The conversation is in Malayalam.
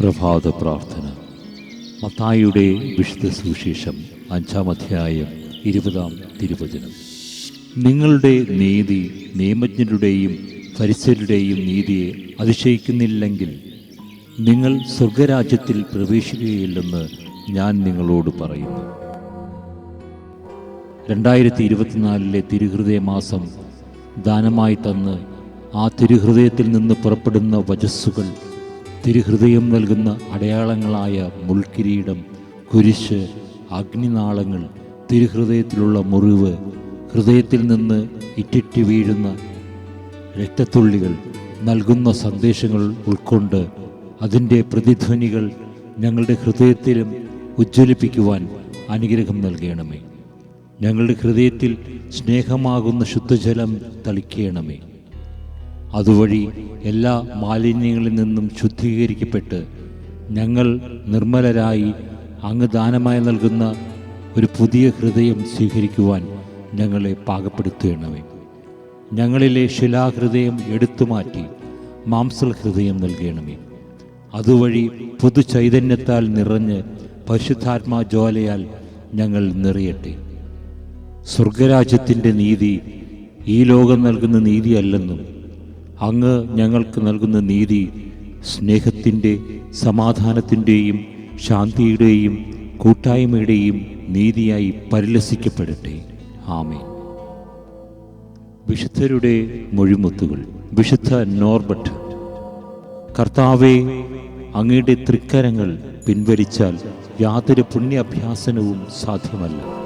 പ്രഭാത പ്രാർത്ഥന. മത്തായിയുടെ വിശുദ്ധ സുവിശേഷം അഞ്ചാം അധ്യായം ഇരുപതാം തിരുവചനം. നിങ്ങളുടെ നീതി നിയമജ്ഞരുടെയും പരിസരുടെയും നീതിയെ അതിശയിക്കുന്നില്ലെങ്കിൽ നിങ്ങൾ സ്വർഗരാജ്യത്തിൽ പ്രവേശിക്കുകയില്ലെന്ന് ഞാൻ നിങ്ങളോട് പറയുന്നു. രണ്ടായിരത്തി ഇരുപത്തിനാലിലെ തിരുഹൃദയ മാസം ദാനമായി തന്ന് ആ തിരുഹൃദയത്തിൽ നിന്ന് പുറപ്പെടുന്ന വജസ്സുകൾ തിരുഹൃദയം നൽകുന്ന അടയാളങ്ങളായ മുൾക്കിരീടം കുരിശ് അഗ്നിനാളങ്ങൾ തിരുഹൃദയത്തിലുള്ള മുറിവ് ഹൃദയത്തിൽ നിന്ന് ഇറ്റിറ്റി വീഴുന്ന രക്തത്തുള്ളികൾ നൽകുന്ന സന്ദേശങ്ങൾ ഉൾക്കൊണ്ട് അതിന്റെ പ്രതിധ്വനികൾ ഞങ്ങളുടെ ഹൃദയത്തിലും ഉജ്ജ്വലിപ്പിക്കുവാൻ അനുഗ്രഹം നൽകണമേ. ഞങ്ങളുടെ ഹൃദയത്തിൽ സ്നേഹമാകുന്ന ശുദ്ധജലം തളിക്കണമേ. അതുവഴി എല്ലാ മാലിന്യങ്ങളിൽ നിന്നും ശുദ്ധീകരിക്കപ്പെട്ട് ഞങ്ങൾ നിർമ്മലരായി അങ്ങ് ദാനമായി നൽകുന്ന ഒരു പുതിയ ഹൃദയം സ്വീകരിക്കുവാൻ ഞങ്ങളെ പാകപ്പെടുത്തേണമേ. ഞങ്ങളിലെ ശിലാഹൃദയം എടുത്തുമാറ്റി മാംസൽ ഹൃദയം നൽകണമേ. അതുവഴി പുതു ചൈതന്യത്താൽ നിറഞ്ഞ് പരിശുദ്ധാത്മാ ജ്വാലയാൽ ഞങ്ങൾ നിറയട്ടെ. സ്വർഗരാജ്യത്തിന്റെ നീതി ഈ ലോകം നൽകുന്ന നീതിയല്ലെന്നും അങ്ങ് ഞങ്ങൾക്ക് നൽകുന്ന നീതി സ്നേഹത്തിന്റെ സമാധാനത്തിന്റെയും ശാന്തിയുടെയും കൂട്ടായ്മയുടെയും നീതിയായി പരിലസിക്കപ്പെടട്ടെ. ആമേ വിശുദ്ധരുടെ മൊഴിമുത്തുകൾ. വിശുദ്ധ നോർബട്ട്. കർത്താവെ അങ്ങയുടെ തൃക്കരങ്ങൾ പിൻവലിച്ചാൽ യാതൊരു പുണ്യാഭ്യാസനവും സാധ്യമല്ല.